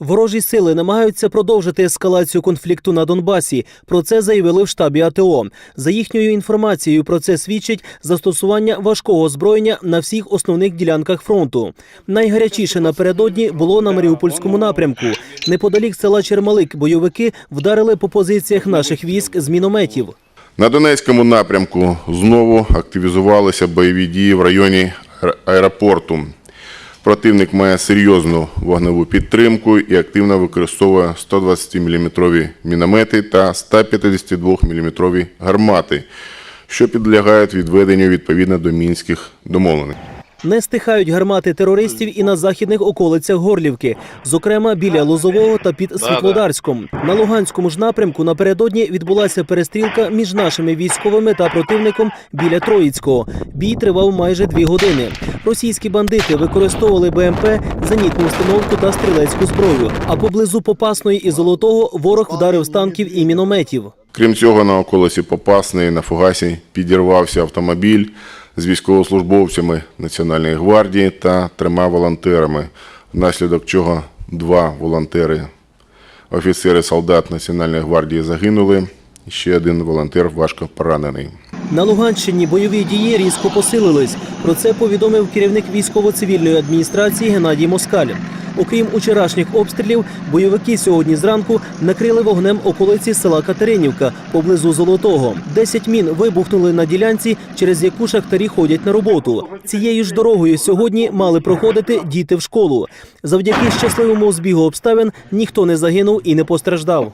Ворожі сили намагаються продовжити ескалацію конфлікту на Донбасі. Про це заявили в штабі АТО. За їхньою інформацією, про це свідчить застосування важкого озброєння на всіх основних ділянках фронту. Найгарячіше напередодні було на Маріупольському напрямку. Неподалік села Чермалик бойовики вдарили по позиціях наших військ з мінометів. На Донецькому напрямку знову активізувалися бойові дії в районі аеропорту. Противник має серйозну вогневу підтримку і активно використовує 120-мм міномети та 152-мм гармати, що підлягають відведенню відповідно до мінських домовленостей. Не стихають гармати терористів і на західних околицях Горлівки, зокрема біля Лозового та під Світлодарськом. На Луганському ж напрямку напередодні відбулася перестрілка між нашими військовими та противником біля Троїцького. Бій тривав майже дві години. Російські бандити використовували БМП, зенітну установку та стрілецьку зброю. А поблизу Попасної і Золотого ворог вдарив з танків і мінометів. Крім цього, на околиці Попасної на Фугасі підірвався автомобіль з військовослужбовцями Національної гвардії та трьома волонтерами, внаслідок чого два волонтери, офіцери солдат Національної гвардії загинули. Ще один волонтер важко поранений. На Луганщині бойові дії різко посилились. Про це повідомив керівник військово-цивільної адміністрації Геннадій Москаль. Окрім учорашніх обстрілів, бойовики сьогодні зранку накрили вогнем околиці села Катеринівка поблизу Золотого. Десять мін вибухнули на ділянці, через яку шахтарі ходять на роботу. Цією ж дорогою сьогодні мали проходити діти в школу. Завдяки щасливому збігу обставин ніхто не загинув і не постраждав.